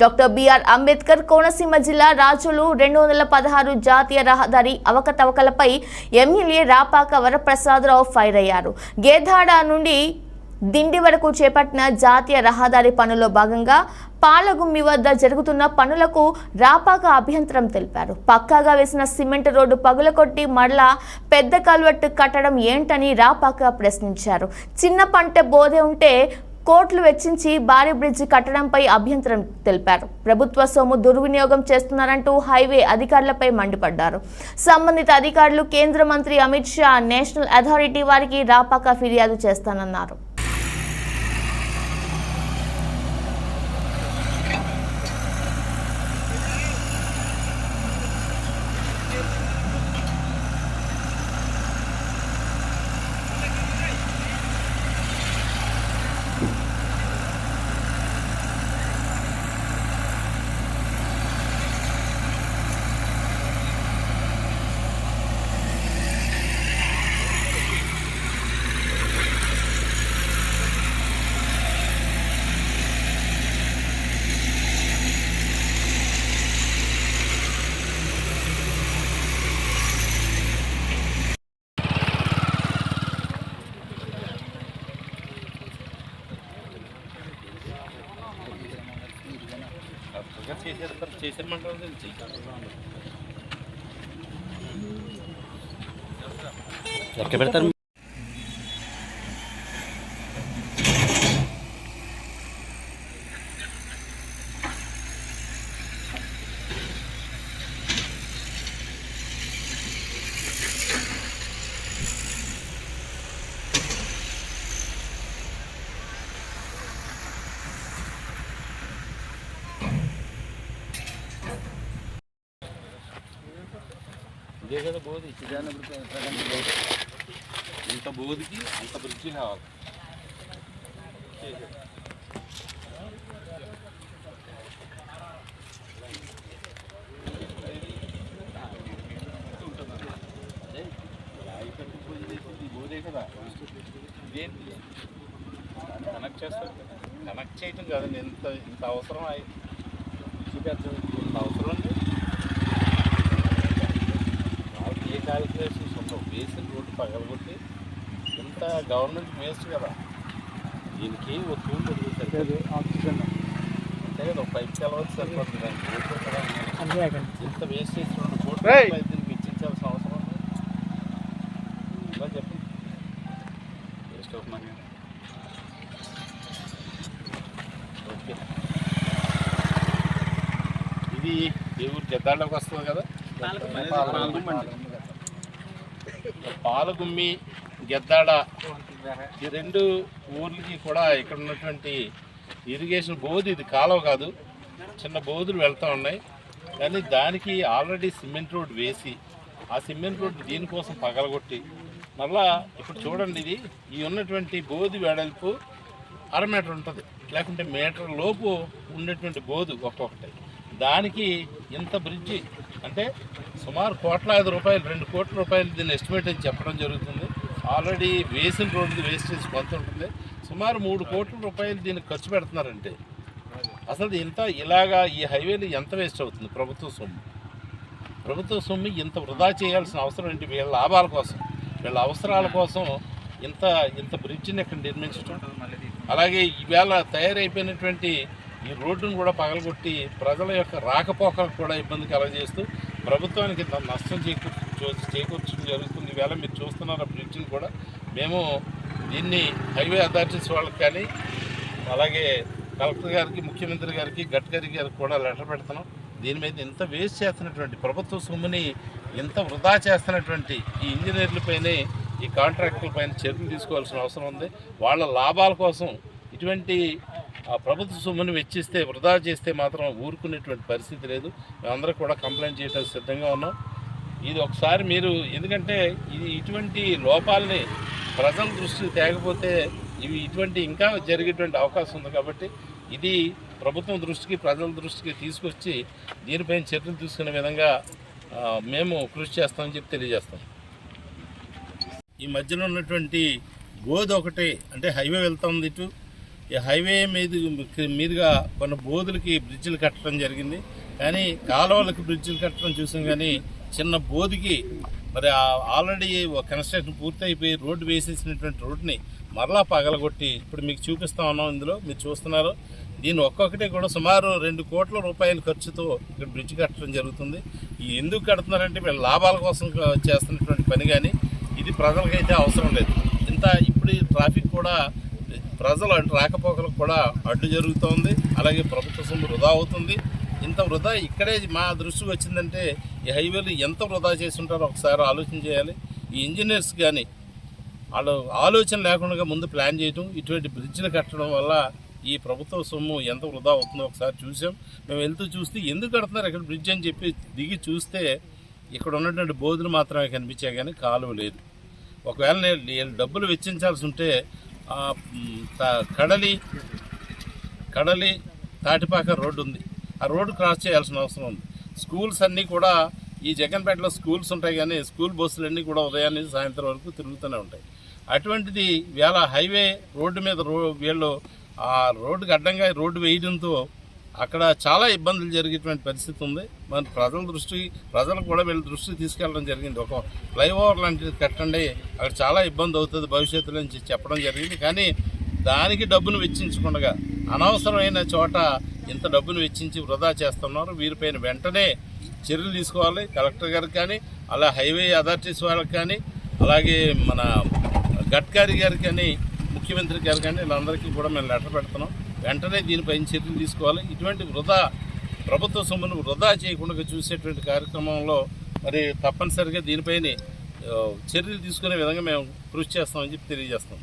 Doctor BR Ambedkar Konaseema జిల్లా రాజులు రెండు వందల పదహారు జాతీయ రహదారి అవకతవకలపై ఎమ్మెల్యే రాపాక వరప్రసాదరావు ఫైర్ అయ్యారు గేదాడ నుండి దిండి వరకు చేపట్టిన జాతీయ రహదారి పనుల్లో భాగంగా పాలగుమ్మి వద్ద జరుగుతున్న పనులకు రాపాక అభ్యంతరం తెలిపారు. పక్కాగా వేసిన సిమెంట్ రోడ్డు పగులకొట్టి మరలా పెద్ద కల్వట్టు కట్టడం ఏంటని రాపాక ప్రశ్నించారు. చిన్న పంట బోధే ఉంటే కోట్లు వెచ్చించి భారీ బ్రిడ్జి కట్టడంపై అభ్యంతరం తెలిపారు. ప్రభుత్వ సొమ్ము దుర్వినియోగం చేస్తున్నారంటూ హైవే అధికారులపై మండిపడ్డారు. సంబంధిత అధికారులు కేంద్ర మంత్రి అమిత్ షా నేషనల్ అథారిటీ వారికి రాపాక ఫిర్యాదు చేస్తానన్నారు. చేసేమంటారు ఎక్కడ పెడతారు? ఇదే కదా బోధి. ఇంత బోధికి అంత బ్రిడ్జి కావాలి. కనెక్ట్ చేస్తారు కనెక్ట్ చేయటం కాదండి ఇంత ఇంత అవసరం అయి చూపెట్టడం ఇంత అవసరం అండి వాళ్ళకి ఏ క్యాలిక్యులేషన్స్ ఉండవు వేసిన రోడ్డు పగలగొట్టి ఇంత గవర్నమెంట్ వేస్ట్ కదా. దీనికి ఒక టూల్ దొరుకుతుంది ఆక్సిజన్ అంతే కదా ఒక పైప్ కలవచ్చు సరిపోతుంది. దానికి ఇంత వేస్ట్ చేసి రెండు కోట్ల దీనికి ఇచ్చించాల్సిన అవసరం ఉంది. ఇలా చెప్పండి వేస్ట్ ఆఫ్ మనీ ఓకే. ఇది ఈ ఊరు గద్దాళ్ళకి వస్తుంది కదా. పాలగుమ్మి గెద్దాడ ఈ రెండు ఊర్లకి కూడా ఇక్కడ ఉన్నటువంటి ఇరిగేషన్ బోధి ఇది కాలువ కాదు. చిన్న బోధులు వెళ్తూ ఉన్నాయి. కానీ దానికి ఆల్రెడీ సిమెంట్ రోడ్ వేసి ఆ సిమెంట్ రోడ్ దీనికోసం పగలగొట్టి మళ్ళా ఇప్పుడు చూడండి ఇది ఈ ఉన్నటువంటి బోధి వెడల్పు అర మీటర్ ఉంటుంది. లేకుంటే మీటర్ లోపు ఉన్నటువంటి బోధు ఒక్కొక్కటి. దానికి ఇంత బ్రిడ్జి అంటే సుమారు కోట్ల ఐదు రూపాయలు రెండు కోట్ల రూపాయలు దీన్ని ఎస్టిమేట్ అని చెప్పడం జరుగుతుంది. ఆల్రెడీ వేసిన రోడ్డు వేస్టేజ్ కొంత ఉంటుంది. సుమారు మూడు కోట్ల రూపాయలు దీనికి ఖర్చు పెడుతున్నారంటే. అసలు ఇంత ఇలాగా ఈ హైవేలు ఎంత వేస్ట్ అవుతుంది ప్రభుత్వ సొమ్ము? ప్రభుత్వ సొమ్ము ఇంత వృధా చేయాల్సిన అవసరం ఏంటి? వీళ్ళ లాభాల కోసం వీళ్ళ అవసరాల కోసం ఇంత ఇంత బ్రిడ్జిని ఇక్కడ నిర్మించడం. అలాగే ఈవేళ తయారైపోయినటువంటి ఈ రోడ్డును కూడా పగలగొట్టి ప్రజల యొక్క రాకపోకలకు కూడా ఇబ్బంది కలగజేస్తూ ప్రభుత్వానికి ఇంత నష్టం చేకూర్చు చేకూర్చడం జరుగుతుంది. ఈవేళ మీరు చూస్తున్నారు ఆ బ్రిడ్జ్ని కూడా. మేము దీన్ని హైవే అథారిటీస్ వాళ్ళకి కానీ అలాగే కలెక్టర్ గారికి ముఖ్యమంత్రి గారికి గడ్కరీ గారికి కూడా లెటర్ పెడుతున్నాం. దీని మీద ఇంత వేస్ట్ చేస్తున్నటువంటి ప్రభుత్వ సొమ్ముని ఇంత వృధా చేస్తున్నటువంటి ఈ ఇంజనీర్లపైనే ఈ కాంట్రాక్టులపైన చర్యలు తీసుకోవాల్సిన అవసరం ఉంది. వాళ్ళ లాభాల కోసం ఇటువంటి ఆ ప్రభుత్వ సొమ్ముని వెచ్చిస్తే వృధా చేస్తే మాత్రం ఊరుకునేటువంటి పరిస్థితి లేదు. మేమందరం కూడా కంప్లైంట్ చేయడానికి సిద్ధంగా ఉన్నాం. ఇది ఒకసారి మీరు ఎందుకంటే ఇది ఇటువంటి లోపాలని ప్రజల దృష్టికి తేకపోతే ఇవి ఇటువంటి ఇంకా జరిగేటువంటి అవకాశం ఉంది కాబట్టి ఇది ప్రభుత్వం దృష్టికి ప్రజల దృష్టికి తీసుకొచ్చి దీనిపైన చర్యలు తీసుకునే విధంగా మేము కృషి చేస్తామని చెప్పి తెలియజేస్తాం. ఈ మధ్యలో ఉన్నటువంటి గోధు ఒకటి అంటే హైవే వెళ్తుంది ఇటు. ఈ హైవే మీద మీదుగా కొన్ని బోధులకి బ్రిడ్జిలు కట్టడం జరిగింది. కానీ కాలువలకు బ్రిడ్జిలు కట్టడం చూసాం కానీ చిన్న బోధికి మరి ఆల్రెడీ కన్స్ట్రక్షన్ పూర్తయిపోయి రోడ్డు వేసేసినటువంటి రోడ్డుని మరలా పగలగొట్టి ఇప్పుడు మీకు చూపిస్తా ఉన్నాం ఇందులో మీరు చూస్తున్నారు. దీని ఒక్కొక్కటి కూడా సుమారు రెండు కోట్ల రూపాయల ఖర్చుతో ఇక్కడ బ్రిడ్జ్ కట్టడం జరుగుతుంది. ఈ ఎందుకు కడుతున్నారంటే వీళ్ళ లాభాల కోసం చేస్తున్నటువంటి పని కానీ ఇది ప్రజలకైతే అవసరం లేదు. ఇంత ఇప్పుడు ఈ ట్రాఫిక్ కూడా ప్రజలు అటు రాకపోకలకు కూడా అడ్డు జరుగుతోంది. అలాగే ప్రభుత్వ సొమ్ము వృధా అవుతుంది. ఇంత వృధా ఇక్కడే మా దృష్టికి వచ్చిందంటే ఈ హైవేలు ఎంత వృధా చేసి ఉంటారో ఒకసారి ఆలోచన చేయాలి. ఈ ఇంజనీర్స్ కానీ వాళ్ళు ఆలోచన లేకుండా ముందు ప్లాన్ చేయటం ఇటువంటి బ్రిడ్జ్లు కట్టడం వల్ల ఈ ప్రభుత్వ సొమ్ము ఎంత వృధా అవుతుందో ఒకసారి చూసాం. మేము వెళ్తూ చూస్తే ఎందుకు కడుతున్నారు ఇక్కడ బ్రిడ్జ్ అని చెప్పి దిగి చూస్తే ఇక్కడ ఉన్నటువంటి బోధులు మాత్రమే కనిపించాయి కానీ కాలువ లేదు. ఒకవేళ నేను డబ్బులు వెచ్చించాల్సి ఉంటే కడలి కడలి తాటిపాక రోడ్డు ఉంది. ఆ రోడ్డు క్రాస్ చేయాల్సిన అవసరం ఉంది. స్కూల్స్ అన్నీ కూడా ఈ జగన్పేటలో స్కూల్స్ ఉంటాయి కానీ స్కూల్ బస్సులన్నీ కూడా ఉదయాన్నే సాయంత్రం వరకు తిరుగుతూనే ఉంటాయి. అటువంటిది వేళ హైవే రోడ్డు మీద రో వీళ్ళు ఆ రోడ్డుకి అడ్డంగా రోడ్డు వేయడంతో అక్కడ చాలా ఇబ్బందులు జరిగేటువంటి పరిస్థితి ఉంది. మరి ప్రజల దృష్టి ప్రజలకు కూడా వీళ్ళ దృష్టికి తీసుకెళ్ళడం జరిగింది. ఒక ఫ్లైఓవర్ లాంటిది కట్టండి అక్కడ చాలా ఇబ్బంది అవుతుంది భవిష్యత్తులో నుంచి చెప్పడం జరిగింది. కానీ దానికి డబ్బును వెచ్చించకుండా అనవసరమైన చోట ఇంత డబ్బును వెచ్చించి వృధా చేస్తున్నారు. వీరిపైన వెంటనే చర్యలు తీసుకోవాలి. కలెక్టర్ గారికి కానీ అలా హైవే అథారిటీస్ వాళ్ళకి కానీ అలాగే మన గడ్కరీ గారికి కానీ ముఖ్యమంత్రి గారు కానీ వీళ్ళందరికీ కూడా మేము లెటర్ పెడుతున్నాం. వెంటనే దీనిపైన చర్యలు తీసుకోవాలి. ఇటువంటి వృధా ప్రభుత్వ సొమ్మును వృధా చేయకుండా చూసేటువంటి కార్యక్రమంలో మరి తప్పనిసరిగా దీనిపైన చర్యలు తీసుకునే విధంగా మేము కృషి చేస్తామని చెప్పి తెలియజేస్తాం